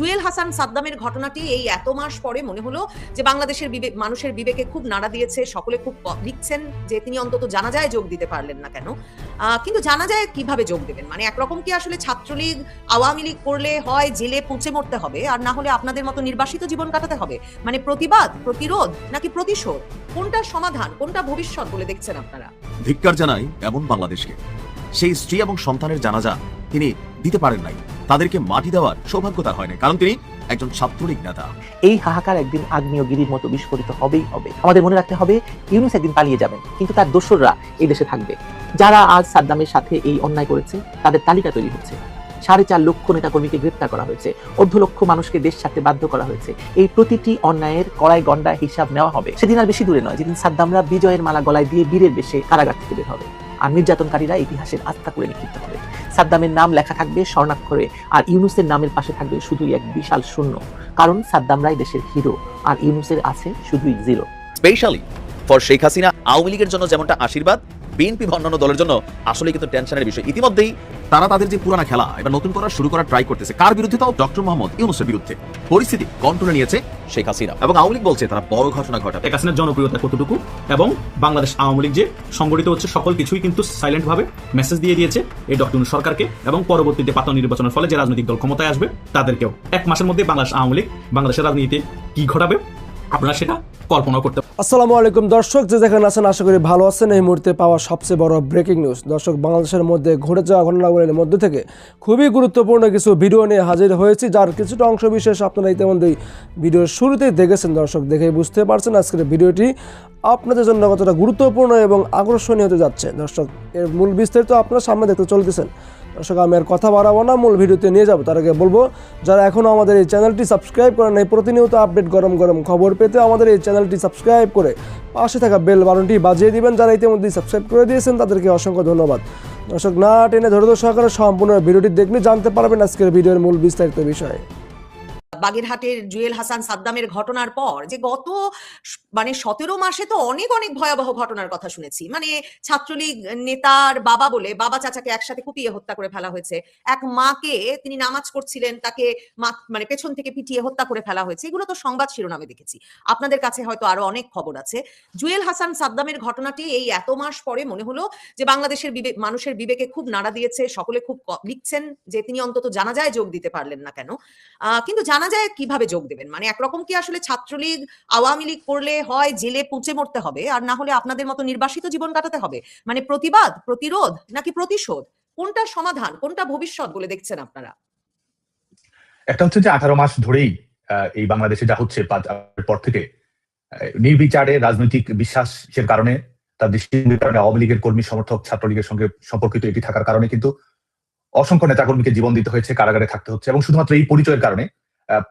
জুয়েল হাসান সাদ্দামের ঘটনাটি এই এত মাস পরে মনে হলো যে বাংলাদেশের বিবেক মানুষের বিবেকে খুব নাড়া দিয়েছে, সকলে খুব লিখছেন যে তিনি অন্তত জানা যায় যোগ দিতে পারলেন না কেন। কিন্তু জানা যায় কীভাবে যোগ দেবেন? মানে একরকম কি আসলে ছাত্রলীগ আওয়ামী লীগ করলে হয় জেলে পৌঁছে মরতে হবে? আর না হলে আপনাদের মতো নির্বাসিত জীবন কাটাতে হবে? মানে প্রতিবাদ, প্রতিরোধ নাকি প্রতিশোধ? কোনটা সমাধান, কোনটা ভবিষ্যৎ বলে দেখছেন আপনারা? ধিক্কার জানাই এমন বাংলাদেশকে। সেই স্ত্রী এবং সন্তানের জানাজা তিনি দিতে পারেন নাই। তাদেরকে মাটি দেওয়ার সৌভাগ্য তার হয় না কারণ তিনি একজন ছাত্রলীগ নেতা। এই হাহাকার একদিন আগ্নেয়গিরির মতো বিস্ফোরিত হবেই হবে। আমাদের মনে রাখতে হবে, ইউনুস একদিন পালিয়ে যাবেন, কিন্তু তার দোসররা এই দেশে থাকবে। যারা আজ সাদ্দামের সাথে এই অন্যায় করেছে, তাদের তালিকা তৈরি হচ্ছে। সাড়ে চার লক্ষ নেতাকর্মীকে গ্রেপ্তার করা হয়েছে অর্ধ লক্ষ মানুষকে দেশ ছাড়তে বাধ্য করা হয়েছে। এই প্রতিটি অন্যায়ের কড়াই গন্ডা হিসাব নেওয়া হবে। সেদিন আর বেশি দূরে নয়, যেদিন সাদ্দামরা বিজয়ের মালা গলায় দিয়ে বীরের বেশে কারাগার থেকে বের হবে। আর নির্যাতনকারীরা ইতিহাসের আত্মা করে নিক্ষিপ্ত হবে। সাদ্দামের নাম লেখা থাকবে স্বর্ণাক্ষরে, আর ইউনুসের নামের পাশে থাকবে শুধুই এক বিশাল শূন্য। কারণ সাদ্দামরাই দেশের হিরো, আর ইউনুসের আছে শুধুই zero. Specially for Sheikh Hasina Awami লীগের জন্য যেমনটা আশীর্বাদ বিএনপি বা অন্যান্য দলের জন্য আসলে কিন্তু টেনশনের বিষয়। ইতিমধ্যেই তারা তাদের যে পুরানা খেলা, এবার নতুন করা শুরু করার ট্রাই করতেছে। কার বিরুদ্ধে তাও ডক্টর মোহাম্মদ ইউনুসের বিরুদ্ধে। পরিস্থিতি কন্ট্রোলে নিয়েছে শেখ হাসিনা। এবং আওয়ামী লীগ বলছে তারা বড় ঘটনা ঘটাবে। শেখ হাসিনার জনপ্রিয়তা কতটুকু এবং বাংলাদেশ আওয়ামী লীগ যে সংগঠিত হচ্ছে, সকল কিছুই কিন্তু সাইলেন্ট ভাবে মেসেজ দিয়ে দিয়েছে এই ডক্টর সরকারকে এবং পরবর্তীতে পাতা নির্বাচনের ফলে যে রাজনৈতিক দল ক্ষমতায় আসবে, তাদেরকেও। এক মাসের মধ্যে বাংলাদেশ আওয়ামী লীগ বাংলাদেশের রাজনীতিতে কি ঘটাবে, আপনারা সেটা কল্পনা করতে আসসালামু আলাইকুম, দর্শক যে যেখানে আছেন আশা করি ভালো আছেন। এই মুহূর্তে পাওয়া সবচেয়ে বড় ব্রেকিং নিউজ দর্শক, বাংলাদেশের মধ্যে ঘটে যাওয়া ঘটনাগুলির মধ্যে থেকে খুবই গুরুত্বপূর্ণ কিছু ভিডিও নিয়ে হাজির হয়েছি, যার কিছুটা অংশ বিশেষ আপনারা ইতিমধ্যেই ভিডিওর শুরুতেই দেখেছেন। দর্শক দেখে বুঝতে পারছেন আজকের ভিডিওটি আপনাদের জন্য কতটা গুরুত্বপূর্ণ এবং আকর্ষণীয় হতে যাচ্ছে। দর্শক, এর মূল বিস্তারিত আপনারা সামনে দেখতে চলতেছেন। দর্শক, আমি আর কথা বাড়াবো না, মূল ভিডিওতে নিয়ে যাব। তার আগে বলব, যারা এখনও আমাদের এই চ্যানেলটি সাবস্ক্রাইব করেন এই প্রতিনিয়ত আপডেট গরম গরম খবর পেতে আমাদের এই চ্যানেলটি সাবস্ক্রাইব করে পাশে থাকা বেল বাটনটি বাজিয়ে দিবেন, যারা ইতিমধ্যেই সাবস্ক্রাইব করে দিয়েছেন, তাদেরকে অসংখ্য ধন্যবাদ। দর্শক, না টেনে ধৈর্য সহকারে সম্পূর্ণ ভিডিওটি দেখলে জানতে পারবেন আজকের ভিডিওর মূল বিস্তারিত বিষয়ে। বাগেরহাটের জুয়েল হাসান সাদ্দামের ঘটনার পর যে গত মানে সতেরো মাসে তো অনেক অনেক ভয়াবহ ঘটনার কথা শুনেছি। মানে ছাত্রলীগ নেতার বাবা বলে বাবা চাচাকে একসাথে কুপিয়ে হত্যা করে ফেলা হয়েছে। এক মাকে তিনি নামাজ করছিলেন তাকে মানে পেছন থেকে পিটিয়ে হত্যা করে ফেলা হয়েছে। এগুলো তো সংবাদ শিরোনামে দেখেছি। আপনাদের কাছে হয়তো আরও অনেক খবর আছে। জুয়েল হাসান সাদ্দামের ঘটনাটি এই এত মাস পরে মনে হলো যে বাংলাদেশের মানুষের বিবেকে খুব নাড়া দিয়েছে, সকলে খুব লিখছেন যে তিনি অন্তত জানা যায় যোগ দিতে পারলেন না কেন। কিন্তু জানা যায় কীভাবে যোগ দেবেন? মানে একরকম কি আসলে ছাত্রলীগ আওয়ামী লীগ করলে হয় জেলে পৌঁছে মরতে হবে? আর না হলে আপনাদের মতো নির্বাসিত জীবন কাটাতে হবে? মানে প্রতিবাদ, প্রতিরোধ নাকি প্রতিশোধ? কোনটা সমাধান, কোনটা ভবিষ্যৎ বলে দেখছেন আপনারা? একটা হচ্ছে যে আঠারো মাস ধরেই এই বাংলাদেশে যা হচ্ছে পর থেকে নির্বিচারে রাজনৈতিক বিশ্বাসের কারণে তার দৃষ্টিভঙ্গির কারণে আওয়ামী লীগের কর্মী, সমর্থক, ছাত্রলীগের সঙ্গে সম্পর্কিত এটি থাকার কারণে কিন্তু অসংখ্য নেতাকর্মীকে জীবন দিতে হয়েছে, কারাগারে থাকতে হচ্ছে এবং শুধুমাত্র এই পরিচয়ের কারণে।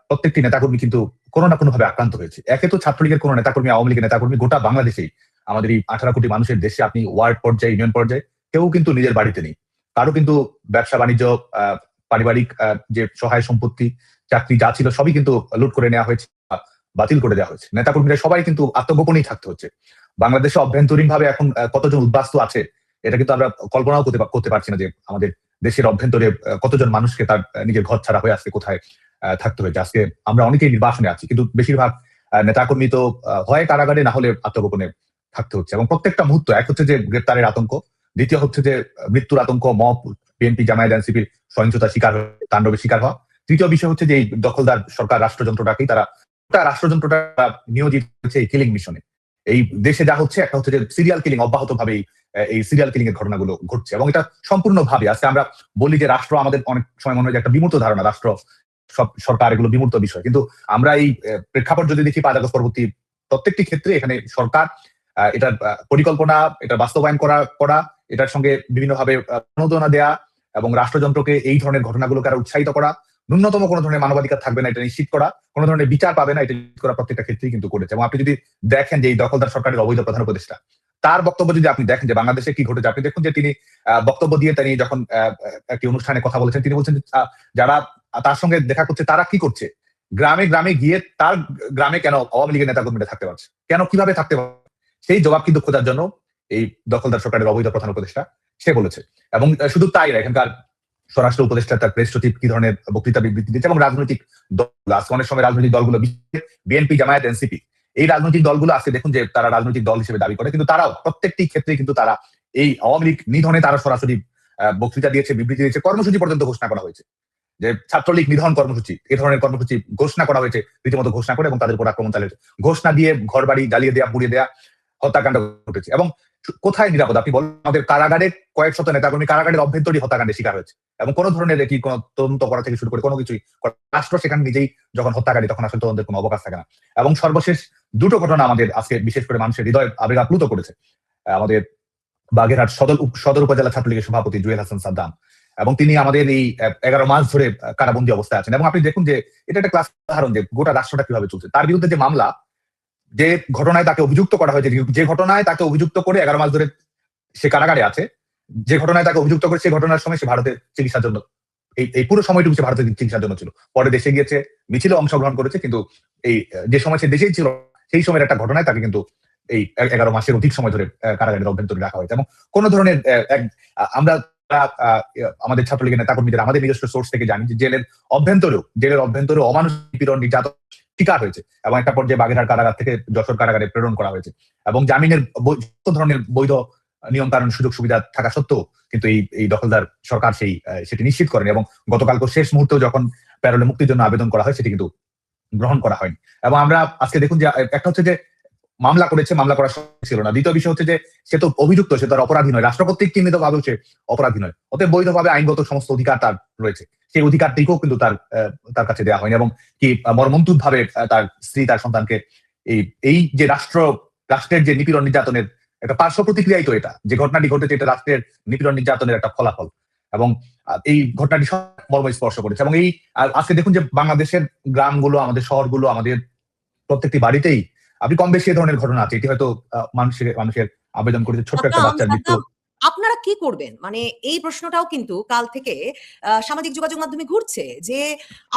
প্রত্যেকটি নেতাকর্মী কিন্তু কোনো না কোনো ভাবে আক্রান্ত হয়েছে। একে তো ছাত্রলীগের কোনো নেতাকর্মী, আওয়ামী লীগের নেতাকর্মী গোটা বাংলাদেশেই, আমাদের এই আঠারো কোটি মানুষের দেশে আপনি ওয়ার্ড পর্যায়ে, ইউনিয়ন পর্যায়ে, কেউ কিন্তু নিজের বাড়িতে নেই। কারও কিন্তু ব্যবসা, বাণিজ্য পারিবারিক যে সহায় সম্পত্তি, চাকরি যা ছিল সবই কিন্তু লুট করে নেওয়া হয়েছে বাতিল করে দেওয়া হয়েছে। নেতাকর্মীরা সবাই কিন্তু আত্মগোপনেই থাকতে হচ্ছে। বাংলাদেশে অভ্যন্তরীণ ভাবে এখন কতজন উদ্বাস্তু আছে, এটা কিন্তু আমরা কল্পনাও করতে করতে পারছি না যে আমাদের দেশের অভ্যন্তরে কতজন মানুষকে তার নিজের ঘর ছাড়া হয়ে আসছে কোথায় থাকতে হয়েছে? আজকে আমরা অনেকেই নির্বাসনে আছি, কিন্তু বেশিরভাগ নেতাকর্মী তো হয় কারাগারে, না হলে আত্মগোপনে থাকতে হচ্ছে। এবং প্রত্যেকটা মুহূর্ত, এক হচ্ছে যে গ্রেপ্তারের আতঙ্ক, দ্বিতীয় হচ্ছে যে মৃত্যুর আতঙ্ক, মব, বিএনপি, জামায়াত, এনসিপির সহিংসতা শিকার তাণ্ডবের শিকার হওয়া। তৃতীয় বিষয় হচ্ছে যে, এই দখলদার সরকার রাষ্ট্রযন্ত্রটাকেই তারা, গোটা রাষ্ট্রযন্ত্রটা নিয়োজিত হচ্ছে এই কিলিং মিশনে এই দেশে যা হচ্ছে, একটা হচ্ছে যে সিরিয়াল কিলিং অব্যাহত ভাবে এই সিরিয়াল কিলিং এর ঘটনাগুলো ঘটছে এবং এটা সম্পূর্ণ ভাবে আজকে আমরা বলি যে রাষ্ট্র আমাদের অনেক সময় মনে হয় একটা বিমূর্ত ধারণা, রাষ্ট্র সব সরকার এগুলো বিমূর্ত বিষয়। কিন্তু আমরা এই প্রেক্ষাপট যদি দেখি পাঁচ আগস্ট পরবর্তী প্রত্যেকটি ক্ষেত্রে এখানে সরকার এটার পরিকল্পনা এটা বাস্তবায়ন করা করা, এটার সঙ্গে বিভিন্নভাবে প্রণোদনা দেয়া এবং রাষ্ট্রযন্ত্রকে এই ধরনের ঘটনাগুলোকে আরও উৎসাহিত করা, ন্যূনতম কোনো ধরনের মানবাধিকার থাকবে না, এটা নিশ্চিত করা, কোনো ধরনের বিচার পাবে না, এটা নিশ্চিত করা প্রত্যেকটা ক্ষেত্রেই কিন্তু করেছে। এবং আপনি যদি দেখেন যে এই দখলদার সরকারের অবৈধ প্রধান উপদেষ্টা তার বক্তব্য যদি আপনি দেখেন যে বাংলাদেশে কি ঘটেছে, আপনি দেখুন যে তিনি বক্তব্য দিয়ে তিনি যখন একটি অনুষ্ঠানে কথা বলেছেন, তিনি বলছেন যারা তার সঙ্গে দেখা করছে, তারা কি করছে? গ্রামে গ্রামে গিয়ে তার গ্রামে কেন আওয়ামী লীগের নেতাকর্মীরা থাকতে পারছে? কেন কীভাবে থাকতে পারছে? সেই জবাব কিন্তু খোঁজার জন্য এই দখলদার সরকারের অবৈধ প্রধান উপদেষ্টা, সে বলেছে। এবং শুধু তাই না এখানকার স্বরাষ্ট্র উপদেষ্টা, তার প্রেস সচিব কি ধরনের বক্তৃতা বিবৃতি দিচ্ছে এবং রাজনৈতিক দল আজকে অনেক সময় রাজনৈতিক দলগুলো বিএনপি, জামায়াত, এনসিপি। এই রাজনৈতিক দলগুলো আজকে দেখুন যে তারা রাজনৈতিক দল হিসেবে দাবি করে, কিন্তু তারাও প্রত্যেকটি ক্ষেত্রে কিন্তু তারা এই আওয়ামী লীগ নিধনে তারা সরাসরি বক্তৃতা দিয়েছে, বিবৃতি দিয়েছে, কর্মসূচি পর্যন্ত ঘোষণা করা হয়েছে। যে ছাত্রলীগ নিধন কর্মসূচি, এ ধরনের কর্মসূচি ঘোষণা করা হয়েছে, রীতিমতো ঘোষণা করে এবং তাদের উপর আক্রমণ চালিয়েছে। ঘোষণা দিয়ে ঘর বাড়ি জ্বালিয়ে দেওয়া পুড়িয়ে দেওয়া হত্যাকাণ্ড ঘটেছে। এবং কোথায় নিরাপদ? আপনি বলেন, আমাদের কারাগারে কয়েক শত নেতাকর্মী কারাগারের অভ্যন্তরীণ হত্যাকাণ্ডের শিকার হয়েছে। এবং কোনো ধরনের কি কোনো তদন্ত করা থেকে শুরু করে কোনো কিছুই রাষ্ট্র সেখানে নিজেই যখন হত্যাকারী, তখন আসলে তদন্তের কোনো অবকাশ থাকে না। এবং সর্বশেষ দুটো ঘটনা আমাদের আজকে বিশেষ করে মানুষের হৃদয় আবেগ আপ্লুত করেছে। আমাদের বাগেরহাট সদর সদর উপজেলা ছাত্রলীগের সভাপতি জুয়েল হাসান সাদ্দাম এবং তিনি আমাদের এই এগারো মাস ধরে কারাবন্দী অবস্থায় আছেন। এবং আপনি দেখুন যে এটা একটা ক্লাস উদাহরণ যে গোটা রাষ্ট্রটা কীভাবে চলছে। তার বিরুদ্ধে যে মামলা যে ঘটনায় তাকে অভিযুক্ত করা হয়েছে, যে ঘটনায় তাকে অভিযুক্ত করে এগারো মাস ধরে সে কারাগারে আছে, যে ঘটনায় তাকে অভিযুক্ত করে সেই ঘটনার সময় সে ভারতের চিকিৎসার জন্য, এই এই পুরো সময়টুকু সে ভারতের চিকিৎসার জন্য ছিল। পরে দেশে গিয়েছে, মিছিলে অংশগ্রহণ করেছে, কিন্তু এই, যে সময় সে দেশেই ছিল, সেই সময়ের একটা ঘটনায় তাকে কিন্তু এই এগারো মাসের অধিক সময় ধরে কারাগারের অভ্যন্তরে রাখা হয়েছে। এবং কোন ধরনের আমরা আমাদের ছাত্রলীগের নেতাকর্মীদের, আমাদের নিজস্ব সোর্স থেকে জানি যে জেলের অভ্যন্তরেও, জেলের অভ্যন্তরে অমানুষ নিপীড়ন নির্যাতন শিকার হয়েছে এবং একটা পর্যায়ে বাগেরহাট কারাগার থেকে যশোর কারাগারে প্রেরণ করা হয়েছে এবং জামিনের ধরনের বৈধ নিয়ম কারণ সুযোগ সুবিধা থাকা সত্ত্বেও কিন্তু এই এই দখলদার সরকার সেই সেটি নিশ্চিত করেন এবং গতকালকে শেষ মুহূর্তে যখন প্যারোলে মুক্তির জন্য আবেদন করা হয়, সেটি কিন্তু গ্রহণ করা হয়নি। এবং আমরা আজকে দেখুন যে, একটা হচ্ছে যে মামলা করেছে, মামলা করা ছিল না। দ্বিতীয় বিষয় হচ্ছে যে, সে তো অভিযুক্ত, সে তার অপরাধী নয়। রাষ্ট্র চিহ্নিত ভাবেও সে অপরাধী নয়। অতএব বৈধভাবে আইনগত সমস্ত অধিকার তার রয়েছে। সেই অধিকারটিকেও কিন্তু তার তার কাছে দেওয়া হয়নি এবং কি মর্মন্তুদ ভাবে তার স্ত্রী, তার সন্তানকে এই এই যে রাষ্ট্র, রাষ্ট্রের যে নিপীড়ন নির্যাতনের একটা পার্শ্ব প্রতিক্রিয়াই তো এটা। যে ঘটনাটি ঘটেছে, এটা রাষ্ট্রের নিপীড়ন নির্যাতনের একটা ফলাফল। এবং এই ঘটনাটি সব মর্ম স্পর্শ করেছে। এবং এই আজকে দেখুন যে বাংলাদেশের গ্রামগুলো, আমাদের শহরগুলো, আমাদের প্রত্যেকটি বাড়িতেই আপনি কম বেশি এ ধরনের ঘটনা আছে। এটি হয়তো আহ, মানুষের মানুষের আবেদন করেছে ছোট্ট একটা বাচ্চার মৃত্যু। কি করবেন? মানে এই প্রশ্নটাও কিন্তু কাল থেকে সামাজিক যোগাযোগ মাধ্যমে ঘুরছে যে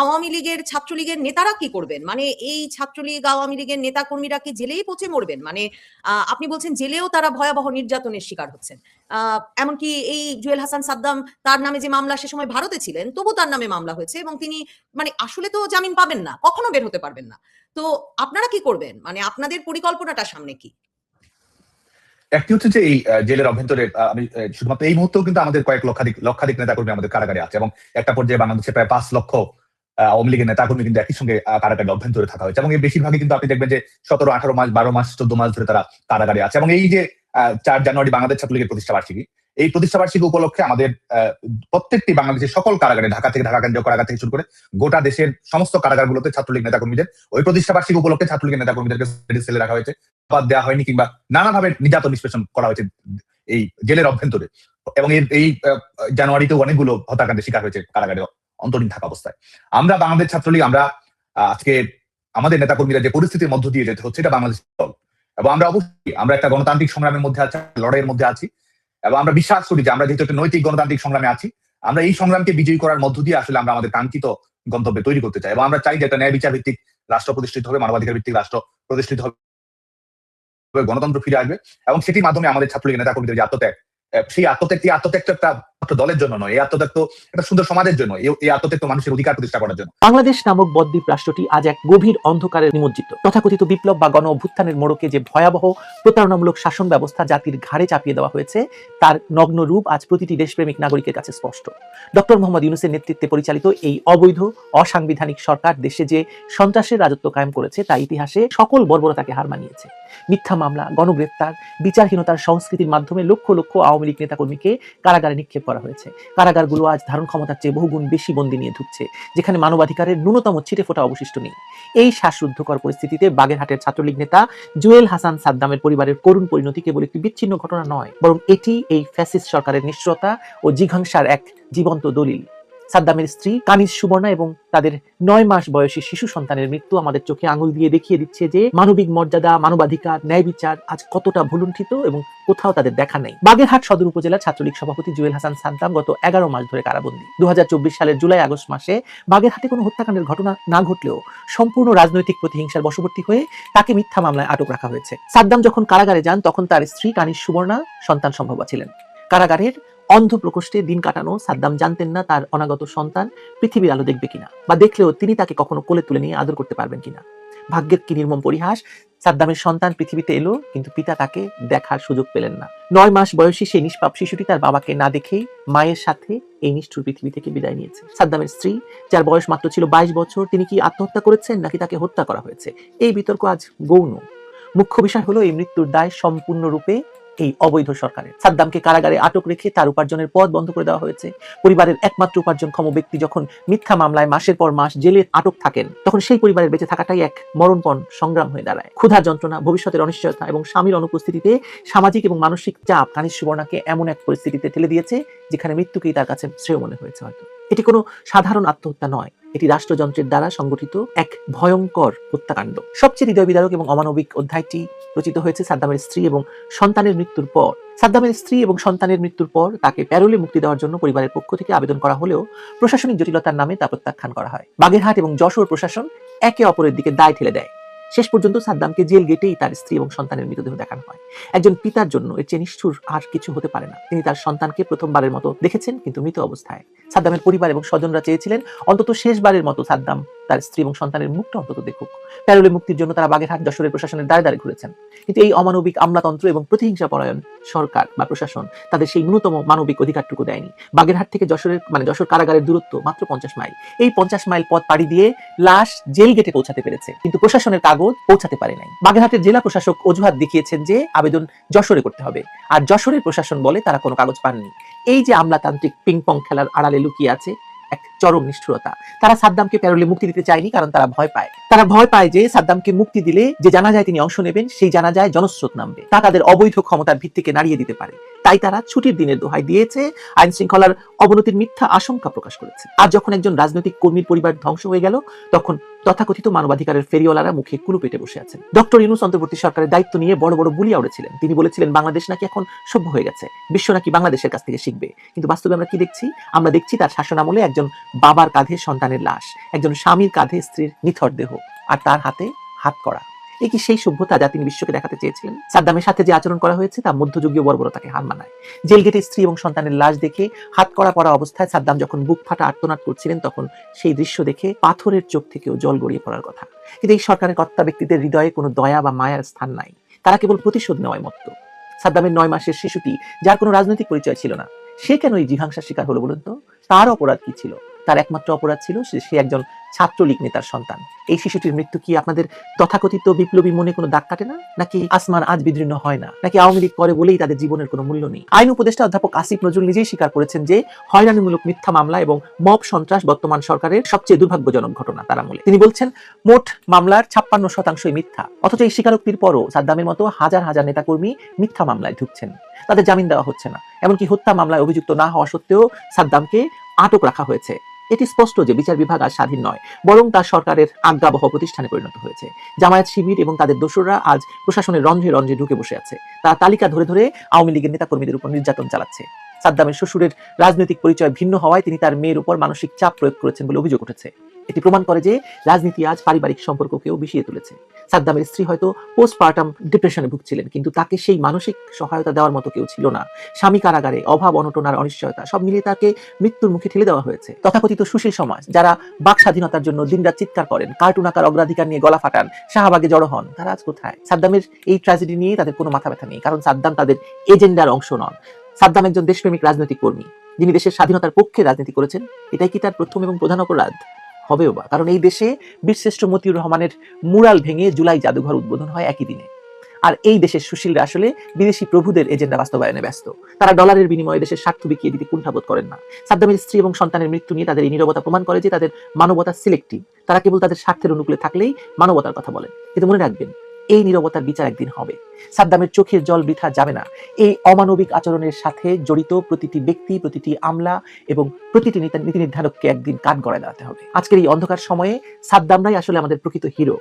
আওয়ামী লীগের ছাত্রলীগের নেতারা কি করবেন? মানে এই ছাত্রলীগ, আওয়ামী লীগের নেতা কর্মীরা কি জেলেই পচে মরবেন? মানে আপনি বলছেন জেলেও তারা ভয়াবহ নির্যাতনের শিকার হচ্ছেন। এমনকি এই জুয়েল হাসান সাদ্দাম তার নামে যে মামলা সে সময় ভারতে ছিলেন, তবু তার নামে মামলা হয়েছে এবং তিনি মানে আসলে তো জামিন পাবেন না, কখনো বের হতে পারবেন না। তো আপনারা কি করবেন? মানে আপনাদের পরিকল্পনাটা সামনে কি? একটি হচ্ছে যে এই জেলের অভ্যন্তরে আমি শুধুমাত্র এই মুহূর্তেও কিন্তু আমাদের কয়েক লক্ষাধিক লক্ষাধিক নেতাকর্মী আমাদের কারাগারে আছে এবং একটা পর্যায়ে বাংলাদেশে প্রায় পাঁচ লক্ষ আওয়ামী লীগের নেতাকর্মী কিন্তু একই সঙ্গে কারাগারে অভ্যন্তরে থাকা হয়েছে এবং এই বেশিরভাগই কিন্তু আপনি দেখবেন যে সতেরো, আঠারো মাস, বারো মাস, চোদ্দ মাস ধরে তারা কারাগারে আছে এবং এই যে চার জানুয়ারি বাংলাদেশ ছাত্রলীগের প্রতিষ্ঠা বার্ষিকী এই প্রতিষ্ঠা বার্ষিকী উপলক্ষে আমাদের প্রত্যেকটি বাংলাদেশের সকল কারাগারে ঢাকা থেকে ঢাকা কেন্দ্রীয় কারাগার থেকে শুরু করে গোটা দেশের সমস্ত কারাগারগুলোতে ছাত্রলীগ নেতাকর্মীদের ওই প্রতিষ্ঠা বার্ষিকী উপলক্ষে ছাত্রলীগের নেতাকর্মীদেরকে সেলে রাখা হয়েছে বাদ দেওয়া হয়নি কিংবা নানাভাবে নির্যাতন নিষ্পেষণ করা হয়েছে এই জেলের অভ্যন্তরে। এবং এই আহ, জানুয়ারিতেও অনেকগুলো হত্যাকাণ্ডের শিকার হয়েছে কারাগারে অন্তরীণ থাকা অবস্থায়। আমরা বাংলাদেশ ছাত্রলীগ আমরা আজকে আমাদের নেতাকর্মীরা যে পরিস্থিতির মধ্য দিয়ে যেতে হচ্ছে এটা বাংলাদেশ দল। এবং আমরা অবশ্যই আমরা একটা গণতান্ত্রিক সংগ্রামের মধ্যে আছি লড়াইয়ের মধ্যে আছি। এবং আমরা বিশ্বাস করি যে আমরা যেহেতু একটা নৈতিক গণতান্ত্রিক সংগ্রামে আছি, আমরা এই সংগ্রামকে বিজয়ী করার মধ্য দিয়ে আসলে আমরা আমাদের কাঙ্ক্ষিত গন্তব্যে তৈরি করতে চাই এবং আমরা চাই যে একটা ন্যায় বিচার ভিত্তিক রাষ্ট্র প্রতিষ্ঠিত হবে, মানবাধিকার ভিত্তিক রাষ্ট্র প্রতিষ্ঠিত হবে, গণতন্ত্র ফিরে আসবে এবং সেটির মাধ্যমে আমাদের ছাত্রলীগের নেতাকর্মীদের যে আত্মত্যাগ সেই আত্মত্যাগ আত্মত্যাগটা একটা মাত্র দলের জন্য নয়, এই আত্মত্যাগ তো একটা সুন্দর সমাজের জন্য, এই- আত্মত্যাগ মানুষের অধিকার প্রতিষ্ঠা করার জন্য। বাংলাদেশ নামক বদ্বীপ রাষ্ট্রটি আজ এক গভীর অন্ধকারে নিমজ্জিত। তথাকথিত বিপ্লব বা গণ অভ্যুত্থানের মোড়কে যে ভয়াবহ প্রতারণামূলক শাসন ব্যবস্থা জাতির ঘাড়ে চাপিয়ে দেওয়া হয়েছে, তার নগ্ন রূপ আজ প্রতিটি দেশপ্রেমিক নাগরিকের কাছে স্পষ্ট। ডক্টর মোহাম্মদ ইউনুসের নেতৃত্বে পরিচালিত এই অবৈধ, অসাংবিধানিক সরকার দেশে যে সন্ত্রাসের রাজত্ব কায়েম করেছে, তা ইতিহাসে সকল বর্বরতাকে হার মানিয়েছে। মিথ্যা মামলা গণগ্রেপ্তার বিচারহীনতার সংস্কৃতির মাধ্যমে লক্ষ লক্ষ আওয়ামী লীগ নেতাকর্মীকে কারাগারে নিক্ষেপ করা হয়েছে। কারাগারগুলো আজ ধারণ ক্ষমতার চেয়ে বহুগুণ বেশি বন্দী নিয়ে ঢুকছে যেখানে মানবাধিকারের ন্যূনতম ছিটে ফোটা অবশিষ্ট নেই। এই শ্বাসরুদ্ধকর পরিস্থিতিতে বাগেরহাটের ছাত্রলীগ নেতা জুয়েল হাসান সাদ্দামের পরিবারের করুণ পরিণতি কেবল একটি বিচ্ছিন্ন ঘটনা নয়, বরং এটি এই ফ্যাসিস্ট সরকারের নিশ্চয়তা ও জিঘাংসার এক জীবন্ত দলিল। সাদ্দামের স্ত্রী কানিজ সুবর্ণা এবং তাদের নয় মাস বয়সী শিশু সন্তানের মৃত্যু আমাদের চোখে আঙুল দিয়ে দেখিয়ে দিচ্ছে যে মানবিক মর্যাদা, মানবাধিকার, ন্যায় বিচার আজ কতটা ভুলুণ্ঠিত এবং কোথাও তাদের দেখা নেই। বাগেরহাট সদর উপজেলা ছাত্রলীগ সভাপতি জুয়েল হাসান সাদ্দাম গত এগারো মাস ধরে কারাবন্দী। দু হাজার চব্বিশ সালের জুলাই আগস্ট মাসে বাগেরহাটে কোনো হত্যাকাণ্ডের ঘটনা না ঘটলেও সম্পূর্ণ রাজনৈতিক প্রতিহিংসার বশবর্তী হয়ে তাকে মিথ্যা মামলায় আটক রাখা হয়েছে। সাদ্দাম যখন কারাগারে যান, তখন তার স্ত্রী কানিজ সুবর্ণা সন্তান সম্ভবা ছিলেন। কারাগারের অন্ধ প্রকোষ্ঠে দিন কাটানো, সাদ্দাম জানতেন না তার অনাগত সন্তান পৃথিবীর আলো দেখবে কিনা, বা দেখলেও তিনি তাকে কখনো কোলে তুলে নিয়ে আদর করতে পারবেন কিনা। ভাগ্যের কি নির্মম পরিহাস, সাদ্দামের সন্তান পৃথিবীতে এলো, কিন্তু পিতা তাকে দেখার সুযোগ পেলেন না। নয় মাস বয়সী সেই নিষ্পাপ শিশুটি তার বাবাকে না দেখেই মায়ের সাথে এই নিষ্ঠুর পৃথিবী থেকে বিদায় নিয়েছে। সাদ্দামের স্ত্রী, যার বয়স মাত্র ছিল বাইশ বছর, তিনি কি আত্মহত্যা করেছেন নাকি তাকে হত্যা করা হয়েছে? এই বিতর্ক আজ গৌণ। মুখ্য বিষয় হলো এই মৃত্যুর দায় সম্পূর্ণরূপে এই অবৈধ সরকারের। সাদ্দামকে কারাগারে আটক রেখে তার উপার্জনের পথ বন্ধ করে দেওয়া হয়েছে। পরিবারের একমাত্র উপার্জনক্ষম ব্যক্তি যখন মিথ্যা মামলায় মাসের পর মাস জেলে আটক থাকেন, তখন সেই পরিবারের বেঁচে থাকাটাই এক মরণপণ সংগ্রাম হয়ে দাঁড়ায়। ক্ষুধার যন্ত্রণা, ভবিষ্যতের অনিশ্চয়তা এবং স্বামীর অনুপস্থিতিতে সামাজিক এবং মানসিক চাপ কানিস সুবর্ণাকে এমন এক পরিস্থিতিতে ঠেলে দিয়েছে, যেখানে মৃত্যুকেই তার কাছে শ্রেয় মনে হয়েছে হয়তো। এটি কোনো সাধারণ আত্মহত্যা নয়। এটি রাষ্ট্রযন্ত্রের দ্বারা সংগঠিত এক ভয়ঙ্কর হত্যাকাণ্ড। সবচেয়ে হৃদয় বিদারক এবং অমানবিক অধ্যায়টি রচিত হয়েছে সাদ্দামের স্ত্রী এবং সন্তানের মৃত্যুর পর। সাদ্দামের স্ত্রী এবং সন্তানের মৃত্যুর পর তাকে প্যারোলে মুক্তি দেওয়ার জন্য পরিবারের পক্ষ থেকে আবেদন করা হলেও প্রশাসনিক জটিলতার নামে তা প্রত্যাখ্যান করা হয়। বাগেরহাট এবং যশোর প্রশাসন একে অপরের দিকে দায় ঠেলে দেয়। শেষ পর্যন্ত সাদ্দামকে জেল গেটেই তার স্ত্রী এবং সন্তানের মৃতদেহ দেখানো হয়। একজন পিতার জন্য এর চেয়ে নিষ্ঠুর আর কিছু হতে পারে না। তিনি তার সন্তানকে প্রথমবারের মতো দেখেছেন, কিন্তু মৃত অবস্থায়। সাদ্দামের পরিবার এবং স্বজনরা চেয়েছিলেন, অন্তত শেষবারের মতো সাদ্দাম তার স্ত্রী এবং সন্তানের মুখটা অন্তত দেখুক। প্যারোলে মুক্তির জন্য তারা বাগেরহাট যশোরের প্রশাসনের দ্বারে দ্বারে ঘুরেছেন কিন্তু এই অমানবিক আমলাতন্ত্র এবং প্রতিহিংসা পরায়ণ সরকার বা প্রশাসন তাদের সেই ন্যূনতম মানবিক অধিকারটুকু দেয়নি। বাগেরহাট থেকে যশোরের মানে যশোর কারাগারের দূরত্ব মাত্র পঞ্চাশ মাইল। এই পঞ্চাশ মাইল পথ পাড়ি দিয়ে লাশ জেল গেটে পৌঁছাতে পেরেছে। কিন্তু প্রশাসনের কাগজ পৌঁছাতে পারে নাই। বাগেরহাটের জেলা প্রশাসক অজুহাত দেখিয়েছেন যে আবেদন যশোরে করতে হবে। আর যশোরের প্রশাসন বলে তারা কোনো কাগজ পাননি। এই যে আমলাতান্ত্রিক পিংপং খেলার আড়ালে লুকিয়ে আছে এক চরম নিষ্ঠুরতা। তারা সাদ্দামকে প্যারোলে মুক্তি দিতে চায়নি কারণ তারা ভয় পায়। তারা ভয় পায় যে সাদ্দামকে মুক্তি দিলে যে জানা যায় তিনি অংশ নেবেন, সেই জানা যায় জনস্রোত নামবে। তা তাদের অবৈধ ক্ষমতার ভিত্তিকে নাড়িয়ে দিতে পারে। তাই তারা ছুটির দিনের দোহাই দিয়েছে। আইন শৃঙ্খলার অবনতির মিথ্যা আশঙ্কা প্রকাশ করেছে। আর যখন একজন রাজনৈতিক কর্মীর পরিবার ধ্বংস হয়ে গেল, তখন তথাকথিত মানবাধিকারের ফেরিওয়ালারা মুখে কুলু পেটে বসে আছেন। ডক্টর ইউনুস অন্তর্বর্তী সরকারের দায়িত্ব নিয়ে বড় বড় বুলিয়া উড়েছিলেন তিনি বলেছিলেন, বাংলাদেশ নাকি এখন সভ্য হয়ে গেছে। বিশ্ব নাকি বাংলাদেশের কাছ থেকে শিখবে। কিন্তু বাস্তবে আমরা কি দেখছি? আমরা দেখছি তার শাসন আমলে একজন বাবার কাঁধে সন্তানের লাশ, একজন স্বামীর কাঁধে স্ত্রীর নিথর দেহ, আর তার হাতে হাত করা। এই কি সেই সভ্যতা যা তিনি বিশ্বকে দেখাতে চেয়েছিলেন? সাদ্দামের সাথে যে আচরণ করা হয়েছে তা মধ্যযুগীয় বর্বরতাকে হার মানায়। জেল গেটে স্ত্রী এবং সন্তানের লাশ দেখে, হাত করা পড়া অবস্থায় সাদ্দাম যখন বুক ফাটা আর্তনাদ করছিলেন, তখন সেই দৃশ্য দেখে পাথরের চোখ থেকেও জল গড়িয়ে পড়ার কথা। কিন্তু এই সরকারের কর্তা ব্যক্তিদের হৃদয়ে কোনো দয়া বা মায়ার স্থান নাই। তারা কেবল প্রতিশোধ নেওয়ায় মত্ত। সাদ্দামের নয় মাসের শিশুটি, যার কোনো রাজনৈতিক পরিচয় ছিল না, সে কেন এই জিহাংসার শিকার হলো বলুন তো? তার অপরাধ কি ছিল? তার একমাত্র অপরাধ ছিল সে একজন ছাত্রলীগ নেতার সন্তান। এই শিশুটির মৃত্যু কি আপনাদের তথাকথিত বিপ্লবী মনে কোনো দাগ কাটে না? নাকি আসমান আজ বিদীর্ণ হয় না? নাকি আওয়ামী লীগ করে বলেই তাদের জীবনের কোনো মূল্য নেই? আইন উপদেষ্টা অধ্যাপক আসিফ নজরুল নিজেই স্বীকার করেছেন যে, হয়রানিমূলক মিথ্যা মামলা এবং মব সন্ত্রাস বর্তমান সরকারের সবচেয়ে দুর্ভাগ্যজনক ঘটনা তারা বলে তিনি বলছেন, মোট মামলার ছাপ্পান্ন শতাংশই মিথ্যা। অথচ এই স্বীকারোক্তির পরও সাদ্দামের মতো হাজার হাজার নেতাকর্মী মিথ্যা মামলায় ঢুকছেন। তাদের জামিন দেওয়া হচ্ছে না। এমনকি হত্যা মামলায় অভিযুক্ত না হওয়া সত্ত্বেও সাদ্দামকে আটক রাখা হয়েছে। এটি স্পষ্ট যে বিচার বিভাগ আর স্বাধীন নয়, বরং তার সরকারের আজ্ঞাবহ প্রতিষ্ঠানে পরিণত হয়েছে। জামায়াত শিবির এবং তাদের দোসররা আজ প্রশাসনের রন্ধ্রে রন্ধ্রে ঢুকে বসে আছে। তারা তালিকা ধরে ধরে আওয়ামী লীগের নেতাকর্মীদের উপর নির্যাতন চালাচ্ছে। সাদ্দামের শ্বশুরের রাজনৈতিক পরিচয় ভিন্ন হওয়ায় তিনি তার মেয়ের উপর মানসিক চাপ প্রয়োগ করেছেন বলে অভিযোগ উঠেছে। এটি প্রমাণ করে যে রাজনীতি আজ পারিবারিক সম্পর্ককেও বিষিয়ে তুলেছে। সাদ্দামের স্ত্রী হয়তো পোস্টপার্টাম ডিপ্রেশনে ভুগছিলেন, কিন্তু তাকে সেই মানসিক সহায়তা দেওয়ার মতো কেউ ছিল না। স্বামী কারাগারে অভাব, অনটন আর অনিশ্চয়তা সব মিলিয়ে তাকে মৃত্যুর মুখে ঠেলে দেওয়া হয়েছে। তথাকথিত সুশীল সমাজ, যারা বাক স্বাধীনতার জন্য দিনরাত চিৎকার করেন কার্টুন আকার অগ্রাধিকার নিয়ে গলা ফাটান, শাহবাগে জড়ো হন, তারা আজ কোথায়? সাদ্দামের এই ট্র্যাজেডি নিয়ে তাদের কোনো মাথা ব্যথা নেই, কারণ সাদ্দাম তাদের এজেন্ডার অংশ নন। সাদ্দাম একজন দেশপ্রেমিক রাজনৈতিক কর্মী, যিনি দেশের স্বাধীনতার পক্ষে রাজনীতি করেছেন, এটাই কি তার প্রথম এবং প্রধান অপরাধ? হবেও বা। কারণ এই দেশে বীরশ্রেষ্ঠ মতিউর রহমানের মুরাল ভেঙে জুলাই জাদুঘর উদ্বোধন হয় একই দিনে। আর এই দেশের সুশীলরা আসলে বিদেশি প্রভুদের এজেন্ডা বাস্তবায়নে ব্যস্ত। তারা ডলারের বিনিময়ে দেশের স্বার্থ বিকিয়ে দিতে কুণ্ঠাবোধ করেন না। সাদ্দামের স্ত্রী এবং সন্তানের মৃত্যু নিয়ে তাদের এই নিরবতা প্রমাণ করে যে তাদের মানবতা সিলেক্টিভ। তারা কেবল তাদের স্বার্থের অনুকূলে থাকলেই মানবতার কথা বলেন। কিন্তু মনে রাখবেন এই নিরবতার বিচার একদিন হবে। সাদ্দামের চোখের জল বৃথা যাবে না। এই অমানবিক আচরণের সাথে জড়িত প্রতিটি ব্যক্তি, প্রতিটি আমলা এবং প্রতিটি নেতা- নির্ধারককে একদিন কাঠ গড়ায় দাঁড়াতে হবে। আজকের এই অন্ধকার সময়ে সাদ্দামরাই আসলে আমাদের প্রকৃত হিরো।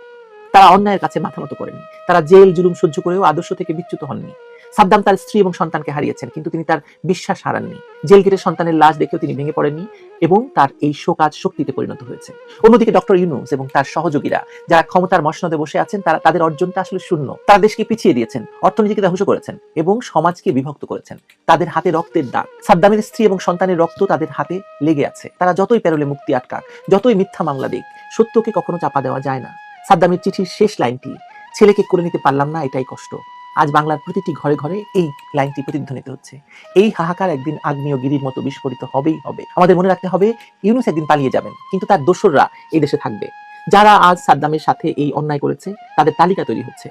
তারা অন্যায়ের কাছে মাথা মতো করেনি। তারা জেল, জুলুম সহ্য করেও আদর্শ থেকে বিচ্যুত হননি। সাদ্দাম তার স্ত্রী এবং সন্তানকে হারিয়েছেন, কিন্তু তিনি তার বিশ্বাস হারাননি। জেল গেটে সন্তানের লাশ দেখেও তিনি ভেঙে পড়েননি এবং তার এই শোক আজ শক্তিতে পরিণত হয়েছে। অন্যদিকে ডক্টর ইউনুস এবং তার সহযোগীরা যারা ক্ষমতার মসনদে বসে আছেন, তারা তাদের অর্জনটা আসলে শূন্য। তারা দেশকে পিছিয়ে দিয়েছেন, অর্থনীতিকে ধ্বংস করেছেন এবং সমাজকে বিভক্ত করেছেন। তাদের হাতে রক্তের দাগ। সাদ্দামের স্ত্রী এবং সন্তানের রক্ত তাদের হাতে লেগে আছে। তারা যতই পেরোলে মুক্তি আটকাক, যতই মিথ্যা মামলা দিক, সত্যকে কখনো চাপা দেওয়া যায় না। সাদ্দামের চিঠির শেষ লাইনটি, ছেলেকে করে নিতে পারলাম না, এটাই কষ্ট। আজ বাংলার প্রতিটি ঘরে ঘরে এই লাইনটি প্রতিধ্বনিত হচ্ছে। এই হাহাকার একদিন আগ্নেয় গিরির মতো বিস্ফোরিত হবেই হবে। আমাদের মনে রাখতে হবে, ইউনুস একদিন পালিয়ে যাবেন, কিন্তু তার দোসররা এই দেশে থাকবে। যারা আজ সাদ্দামের সাথে এই অন্যায় করেছে, তাদের তালিকা তৈরি হচ্ছে।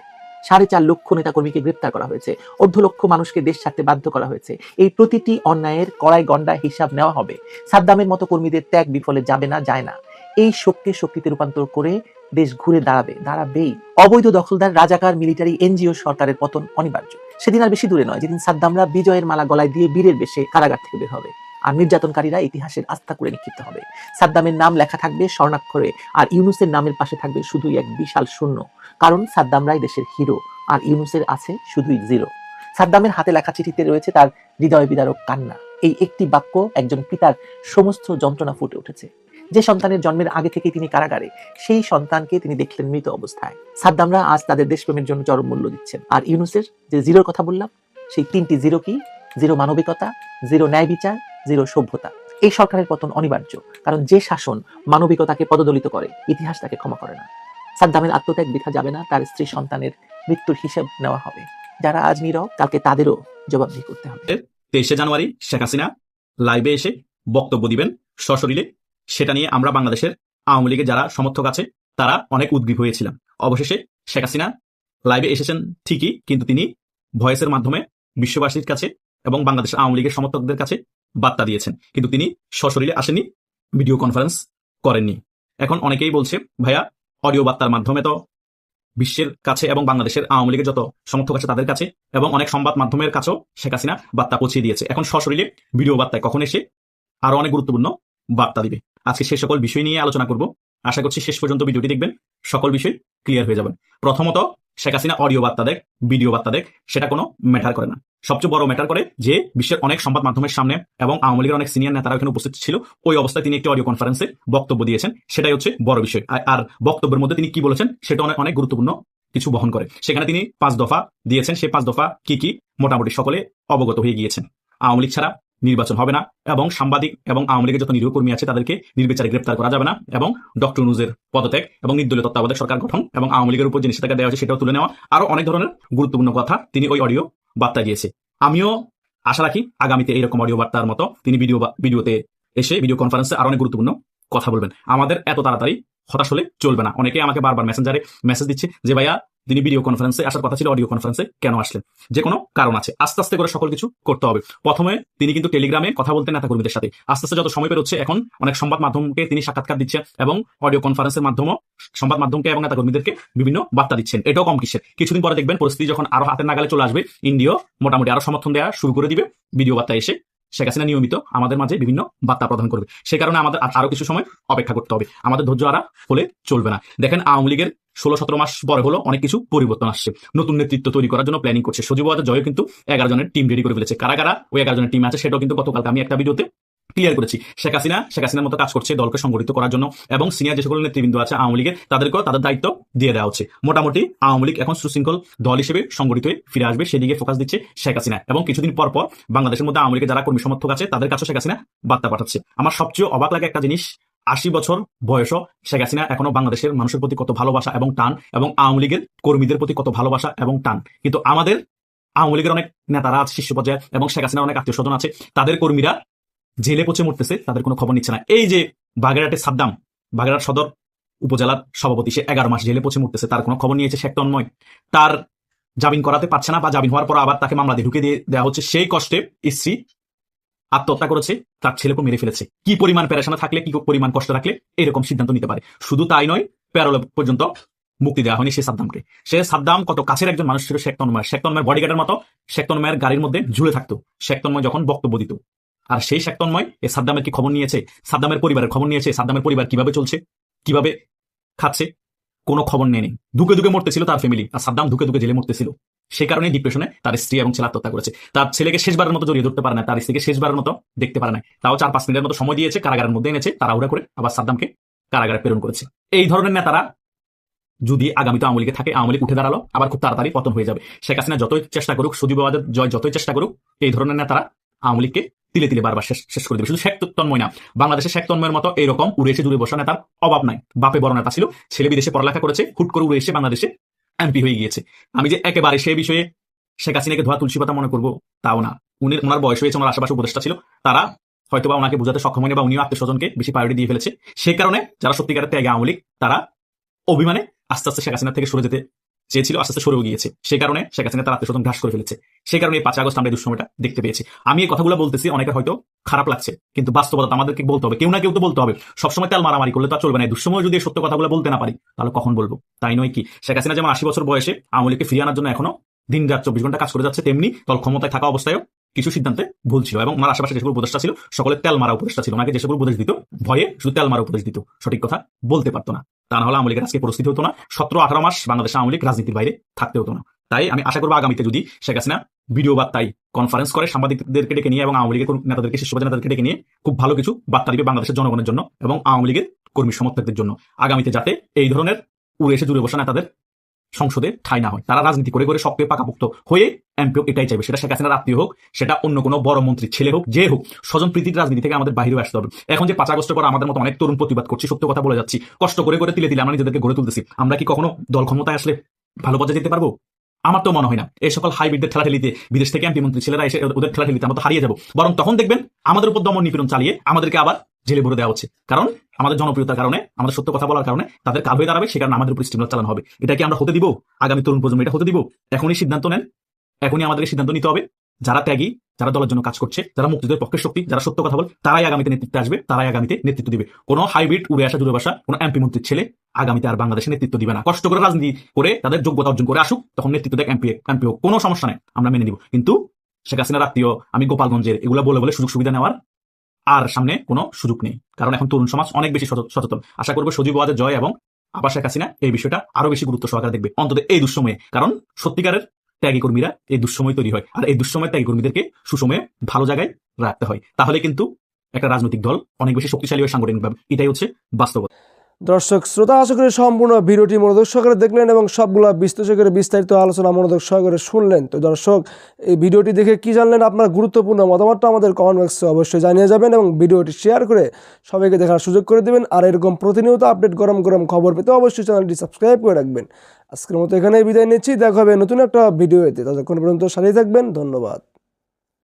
সাড়ে চার লক্ষ নেতাকর্মীকে গ্রেপ্তার করা হয়েছে অর্ধ লক্ষ মানুষকে দেশ ছাড়তে বাধ্য করা হয়েছে। এই প্রতিটি অন্যায়ের কড়াই গন্ডা হিসাব নেওয়া হবে। সাদ্দামের মতো কর্মীদের ত্যাগ বিফলে যাবে না, যায় না। এই শোককে শক্তিতে রূপান্তর করে দেশ ঘুরে দাঁড়াবে, দাঁড়াবেই। অবৈধ দখলদার, রাজাকার, মিলিটারি, এনজিও সরকারের পতন অনিবার্য। সেদিন আর বেশি দূরে নয়, যেদিন সাদ্দামরা বিজয়ের মালা গলায় দিয়ে বীরের বেশে কারাগার থেকে বের হবে। আর নির্যাতনকারীরা ইতিহাসের আস্থা করে নিক্ষিপ্ত হবে। সাদ্দামের নাম লেখা থাকবে স্বর্ণাক্ষরে, আর ইউনুসের নামের পাশে থাকবে শুধুই এক বিশাল শূন্য কারণ সাদ্দামরাই দেশের হিরো, আর ইউনুসের আছে শুধুই জিরো। সাদ্দামের হাতে লেখা চিঠিতে রয়েছে তার হৃদয় বিদারক কান্না। এই একটি বাক্য একজন পিতার সমস্ত যন্ত্রণা ফুটে উঠেছে। যে সন্তানের জন্মের আগে থেকে তিনি কারাগারে, সেই সন্তানকে তিনি দেখলেন মৃত অবস্থায়। সাদ্দামরা আজ তাদের দেশপ্রেমের জন্য চরম মূল্য দিচ্ছেন। আর ইউনুসের যে জিরোর কথা বললাম, সেই তিনটি জিরো কি? জিরো মানবিকতা, জিরো ন্যায় বিচার, জিরো সভ্যতা। এই সরকারের পতন অনিবার্য, কারণ যে শাসন মানবিকতাকে পদদলিত করে, ইতিহাস তাকে ক্ষমা করে না। সাদ্দামের আত্মত্যাগ বৃথা যাবে না, তার স্ত্রী সন্তানের মৃত্যুর হিসেব নেওয়া হবে। যারা আজ নীরব, কালকে তাদেরও জবাবদিহি করতে হবে। তেইশে জানুয়ারি শেখ হাসিনা লাইভে এসে বক্তব্য দিবেন সশরীরে। সেটা নিয়ে আমরা বাংলাদেশের আওয়ামী লীগের যারা সমর্থক আছে, তারা অনেক উদ্গ্রীব হয়েছিলাম। অবশেষে শেখ হাসিনা লাইভে এসেছেন ঠিকই, কিন্তু তিনি ভয়েসের মাধ্যমে বিশ্ববাসীর কাছে এবং বাংলাদেশ আওয়ামী লীগের সমর্থকদের কাছে বার্তা দিয়েছেন। কিন্তু তিনি সশরীরে আসেনি ভিডিও কনফারেন্স করেননি। এখন অনেকেই বলছে, ভাইয়া অডিও বার্তার মাধ্যমে তো বিশ্বের কাছে এবং বাংলাদেশের আওয়ামী লীগের যত সমর্থক আছে তাদের কাছে এবং অনেক সংবাদ মাধ্যমের কাছেও শেখ হাসিনা বার্তা পৌঁছে দিয়েছে। এখন সশরীরে ভিডিও বার্তায় কখন এসে আরও অনেক গুরুত্বপূর্ণ বার্তা দিবে? আজকে সে সকল বিষয় নিয়ে আলোচনা করব। আশা করছি শেষ পর্যন্ত ভিডিওটি দেখবেন। সকল বিষয় ক্লিয়ার হয়ে যাবেন প্রথমত, শেখ হাসিনা অডিও বার্তা দেখ, ভিডিও বার্তা দেখ, সেটা কোনো ম্যাটার করে না। সবচেয়ে বড় ম্যাটার করে যে বিশ্বের অনেক সংবাদ মাধ্যমের সামনে এবং আওয়ামী লীগের অনেক সিনিয়র নেতারা এখানে উপস্থিত ছিল, ওই অবস্থায় তিনি একটি অডিও কনফারেন্সে বক্তব্য দিয়েছেন। সেটাই হচ্ছে বড় বিষয়। আর- বক্তব্যের মধ্যে তিনি কি বলেছেন, সেটা অনেক অনেক গুরুত্বপূর্ণ কিছু বহন করে। সেখানে তিনি পাঁচ দফা দিয়েছেন। সেই পাঁচ দফা কি কি? মোটামুটি সকলে অবগত হয়ে গিয়েছেন। আওয়ামী লীগ ছাড়া নির্বাচন হবে না এবং সাংবাদিক এবং আওয়ামী লীগের যত নিরীহ কর্মী আছে তাদেরকে নির্বিচারে গ্রেপ্তার করা যাবে না এবং ডক্টর নুজের পদত্যাগ এবং নির্দলীয় তত্ত্বাবধায়ক সরকার গঠন এবং আওয়ামী লীগের উপর যে নিষেধাজ্ঞা দেওয়া হয়েছে সেটাও তুলে নেওয়া আরও অনেক ধরনের গুরুত্বপূর্ণ কথা তিনি ওই অডিও বার্তা দিয়েছে। আমিও আশা রাখি আগামীতে এইরকম অডিও বার্তার মতো তিনি ভিডিও ভিডিওতে এসে ভিডিও কনফারেন্সে আরও অনেক গুরুত্বপূর্ণ কথা বলবেন। আমাদের এত তাড়াতাড়ি হতাশ হলে চলবে না। অনেকে আমাকে বারবার মেসেঞ্জারে মেসেজ দিচ্ছে যে, ভাইয়া, তিনি ভিডিও কনফারেন্সে আসার কথা ছিল অডিও কনফারেন্সে কেন আসলেন? যে কোনো কারণ আছে। আস্তে আস্তে করে সকল কিছু করতে হবে। প্রথমে তিনি কিন্তু টেলিগ্রামে কথা বলতেন নেতা কর্মীদের সাথে। আস্তে আস্তে যত সময় পেরোচ্ছে, এখন অনেক সংবাদ মাধ্যমকে তিনি সাক্ষাৎকার দিচ্ছেন এবং অডিও কনফারেন্সের মাধ্যমে সংবাদ মাধ্যমকে এবং নেতা কর্মীদেরকে বিভিন্ন বার্তা দিচ্ছেন। এটাও কম কিসের। কিছুদিন পরে দেখবেন পরিস্থিতি যখন আরও হাতের নাগালে চলে আসবে ইন্ডিয়া মোটামুটি আরও সমর্থন দেওয়া শুরু করে দিবে। ভিডিও বার্তা এসে শেখ হাসিনা নিয়মিত আমাদের মাঝে বিভিন্ন বার্তা প্রদান করবে। সে কারণে আমাদের আর- কিছু সময় অপেক্ষা করতে হবে। আমাদের ধৈর্য আরা হলে চলবে না। দেখেন, আওয়ামী লীগের ষোলো সতেরো মাস পরে হলো অনেক কিছু পরিবর্তন আসছে। নতুন নেতৃত্ব তৈরি করার জন্য প্ল্যানিং করছে। সজীব জয় কিন্তু এগারো জনের টিম রেডি করে ফেলেছে। কারা কারা ওই এগারো জনের টিম আছে সেটাও কিন্তু গতকালকে আমি একটা ভিডিওতে ক্লিয়ার করেছি। শেখ হাসিনা, শেখ হাসিনার মতো কাজ করছে দলকে সংগঠিত করার জন্য এবং সিনিয়র যে সকল নেতৃবৃন্দ আছে আওয়ামী লীগের, তাদেরকেও তাদের দায়িত্ব দিয়ে দেওয়া হচ্ছে। মোটামুটি আওয়ামী লীগ এখন সুশৃঙ্খল দল হিসেবে সংগঠিত হয়ে ফিরে আসবে, সেদিকে ফোকাস দিচ্ছে শেখ হাসিনা। এবং কিছুদিন পর পর বাংলাদেশের মধ্যে আওয়ামী লীগের যারা কর্মী সমর্থক আছে, তাদের কাছেও শেখ হাসিনা বার্তা পাঠাচ্ছে। আমার সবচেয়ে অবাক লাগে একটা জিনিস, আশি বছর বয়সও শেখ হাসিনা এখনও বাংলাদেশের মানুষের প্রতি কত ভালোবাসা এবং টান এবং আওয়ামী লীগের কর্মীদের প্রতি কত ভালোবাসা এবং টান। কিন্তু আমাদের আওয়ামী লীগের অনেক নেতারা আছে শীর্ষ পর্যায়ে এবং শেখ হাসিনার অনেক আত্মীয় স্বজন আছে, তাদের কর্মীরা জেলে পচে মরতেছে, তাদের কোনো খবর নিচ্ছে না। এই যে বাগেরহাটের সাদ্দাম, বাগেরহাট সদর উপজেলার সভাপতি, সে এগারো মাস জেলে পচে মরতেছে, তার কোনো খবর নিয়েছে? শেখ তন্ময়, তার জামিন করাতে পারছে না বা জামিন হওয়ার পর আবার তাকে মামলা দিয়ে ঢুকে দিয়ে দেওয়া হচ্ছে। সেই কষ্টে স্ত্রী আত্মহত্যা করেছে, তার ছেলেকে মেরে ফেলেছে। কি পরিমাণ প্যারেশানা থাকলে, কি পরিমাণ কষ্ট রাখলে, এরকম সিদ্ধান্ত নিতে পারে। শুধু তাই নয়, প্যারোল পর্যন্ত মুক্তি দেওয়া হয়নি সে সাদ্দামকে। সে সাদ্দাম কত কাছের একজন মানুষ ছিল শেখ তন্ময় শেখ তন্ময়ের বডিগার্ডের মতো শেখ তন্ময়ের গাড়ির মধ্যে ঝুলে থাকতো। শেখ তন্ময় যখন বক্তব্য দিত আর সেই শেখ তন্ময়, এ সাদ্দামের কি খবর নিয়েছে? সাদ্দামের পরিবারের খবর নিয়েছে? সাদ্দামের পরিবার কীভাবে চলছে? কীভাবে খাচ্ছে? কোনো খবর নেই। ধুকে ধুকে মরতেছিল তার ফ্যামিলি আর সাদ্দাম ধুকে ধুকে জেলে মরতেছিল। সেই কারণে ডিপ্রেশনে তার স্ত্রী এবং ছেলে আত্মহত্যা করেছে। তার ছেলেকে শেষবারের মতো জড়িয়ে ধরতে পারে না, তার স্ত্রীকে শেষবারের মতো দেখতে পারে না। তাও চার পাঁচ মিনিটের মতো সময় দিয়েছে, কারাগারের মধ্যে এনেছে তারা তাড়াহুড়া করে আবার সাদ্দামকে কারাগারে প্রেরণ করেছে। এই ধরনের নেতারা যদি আগামীতে আওয়ামী লীগে থাকে, আওয়ামী উঠে দাঁড়াল, আবার খুব তাড়াতাড়ি পতন হয়ে যাবে। শেখ হাসিনা যতই চেষ্টা করুক সুদীপ জয় যতই চেষ্টা করুক, এই ধরনের নেতারা আওয়ামী লীগকে তিলে তিলে বারবার শেষ শেষ করে দেবে। শুধু শেখ তন্ময় না। বাংলাদেশের শেখ তন্ময়ের মতো এরকম উড়ে এসে জুড়ে বসা নেতার অভাব নাই। বাপে বড় নেতা ছিল, ছেলে বিদেশে পড়ালেখা করেছে, হুট করে উড়ে এসে বাংলাদেশে এমপি হয়ে গিয়েছে। আমি যে একেবারে সে বিষয়ে শেখ হাসিনাকে ধোয়া তুলসী পাতা মনে করব, তাও না। উনি ওনার বয়স হয়েছে, ওনার আশেপাশে উপদেষ্টা ছিল। তারা হয়তোবা ওনাকে বোঝাতে সক্ষম হয়নি বা উনিও আত্মীয় স্বজনকে বেশি প্রায়োরিটি দিয়ে ফেলেছে। সেই কারণে যারা সত্যিকারের ত্যাগে আওয়ামী লীগ, তারা অভিমানে আস্তে আস্তে শেখ হাসিনা থেকে সরে যেতে চেয়েছিল আস্তে আস্তে সরেও গিয়েছে। সে কারণে শেখ হাসিনা তার আত্মীয় ঘাস করে ফেলেছে। সে কারণে এই পাঁচ আগস্ট আমরা দুঃসময়টা দেখতে পেয়েছি। আমি এই কথাগুলো বলতেছি, অনেকের হয়তো খারাপ লাগছে, কিন্তু বাস্তবতা আমাদেরকে বলতে হবে। কেউ না কেউ তো বলতে হবে। সবসময় তাল মারামারি করলে তো চলবে না। দুঃসময় যদি সত্য কথাগুলো বলতে না পারি, তাহলে কখন বলব? তাই নয় কি? শেখ হাসিনা যেমন আশি বছর বয়সে আমলিকে ফিরিয়ে আনার জন্য এখনও দিন রাত চব্বিশ ঘণ্টা কাজ করে যাচ্ছে, তেমনি দল ক্ষমতায় থাকা অবস্থায়ও কিছু সিদ্ধান্তে ভুল ছিল এবং ওনার আশেপাশে যেসব উপদেষ্টা ছিল, সকলে তেল মারা উপদেষ্টা ছিল। ওনাকে যেসব উপদেশ দিত, ভয়ে শুধু তেল মারা উপদেশ দিত। সঠিক কথা বলতে পারতো না। তা না হলে আওয়ামী লীগের আজকে পরিস্থিতি হতো না। সতেরো আঠারো মাস বাংলাদেশ আওয়ামী লীগ রাজনীতির বাইরে থাকতে হতো না। তাই আমি আশা করব আগামীতে যদি শেখ হাসিনা ভিডিও বার্তায় কনফারেন্স করে, সাংবাদিকদেরকে ডেকে নিয়ে এবং আওয়ামী লীগের নেতাদেরকে শীর্ষপদে নেতাদেরকে ডেকে নিয়ে খুব ভালো কিছু বার্তা দিবে বাংলাদেশের জনগণের জন্য এবং আওয়ামী লীগের কর্মী সমর্থকদের জন্য। আগামীতে যাতে এই ধরনের উড়ে এসে জুড়ে বসা নেতাদের সংসদে ঠাই না হয়। তারা রাজনীতি করে করে সক্রিয় পাকাপুক্ত হয়ে এমপি এটাই চাইবে। সেটা শেখ হাসিনার আত্মীয় হোক, সেটা অন্য কোনো বড় মন্ত্রী, ছেলে হোক, যে হোক, স্বজন প্রীতির রাজনীতি থেকে আমাদের বাইরে আসতে হবে। এখন যে পাঁচ আগস্টের পর আমাদের মতো অনেক তরুণ প্রতিবাদ করছি, সত্য কথা বলে যাচ্ছি। কষ্ট করে করে তিলে দিলে আমরা নিজেদেরকে গড়ে তুলতেছি। আমরা কি কখনো দল ক্ষমতায় আসলে ভালো পর্যায়ে যেতে পারব? আমার তো মনে হয় না। এই সকল হাইব্রিডদের ঠেলাঠেলিতে বিদেশ থেকে এমপি মন্ত্রী ছেলেরা এসে ওদের ঠেলাঠেলিতে আমরা হারিয়ে যাব। বরং তখন দেখবেন আমাদের উপর দমন নিপীড়ন চালিয়ে আমাদেরকে আবার জেলে ভরে দেওয়া হচ্ছে। কারণ আমাদের জনপ্রিয়তার কারণে, আমাদের সত্য কথা বলার কারণে তাদের কাল হয়ে দাঁড়াবে, সে কারণে আমাদের উপর স্টিমুলার চালানো হবে। এটা কি আমরা হতে দিব? আগামী তরুণ প্রজন্ম এটা হতে দিব? এখনই সিদ্ধান্ত নেন। এখনই আমাদেরকে সিদ্ধান্ত নিতে হবে। যারা ত্যাগী, যারা দলের জন্য কাজ করছে, যারা মুক্তিযুদ্ধের পক্ষের শক্তি, যারা সত্য কথা বল, তারাই আগামীতে নেতৃত্বে আসবে, তারাই আগামীতে নেতৃত্ব দিবে। কোনো হাইব্রিড উড়ে আসা দূরে বাসা কোনো এমপি মন্ত্রীর ছেলে আগামীতে আর বাংলাদেশে নেতৃত্ব দিবে না। কষ্ট করে রাজনীতি করে তাদের যোগ্যতা অর্জন করে আসুক, তখন নেতৃত্ব দেখ এমপি এমপি হোক, কোনো সমস্যা নেই, আমরা মেনে নিব। কিন্তু শেখ হাসিনার আত্মীয়, আমি গোপালগঞ্জের, এগুলো বলে বলে সুযোগ সুবিধা নেওয়ার আর সামনে কোনো সুযোগ নেই। কারণ এখন তরুণ সমাজ অনেক বেশি সচেত- সচেতন। আশা করব সজীব ওয়াজের জয় এবং আবার শেখ হাসিনা এই বিষয়টা আরও বেশি গুরুত্ব সহকারে দেখবে, অন্তত এই দুঃসময়ে। কারণ সত্যিকারের ত্যাগী কর্মীরা এই দুঃসময় তৈরি হয়। আর এই দুঃসময় ত্যাগী কর্মীদেরকে সুসময়ে ভালো জায়গায় রাখতে হয়। তাহলে কিন্তু একটা রাজনৈতিক দল অনেক বেশি শক্তিশালী হয় সাংগঠনিকভাবে। এটাই হচ্ছে বাস্তবতা। দর্শক, শ্রোতা, আশা করি সম্পূর্ণ ভিডিওটি মনোযোগ সহকারে দেখলেন এবং সবগুলা বিশ্লেষকের বিস্তারিত আলোচনা মনোযোগ সহকারে শুনলেন। তো দর্শক, এই ভিডিওটি দেখে কি জানলেন, আপনার গুরুত্বপূর্ণ মতামতটা আমাদের কমেন্ট বক্সে অবশ্যই জানিয়ে যাবেন এবং ভিডিওটি শেয়ার করে সবাইকে দেখার সুযোগ করে দেবেন। আর এরকম প্রতিনিয়ত আপডেট গরম গরম খবর পেতে অবশ্যই চ্যানেলটি সাবস্ক্রাইব করে রাখবেন। আজকের মতো এখানেই বিদায় নিচ্ছি। দেখা হবে নতুন একটা ভিডিওতে। ততক্ষণ পর্যন্ত সারিয়ে থাকবেন। ধন্যবাদ।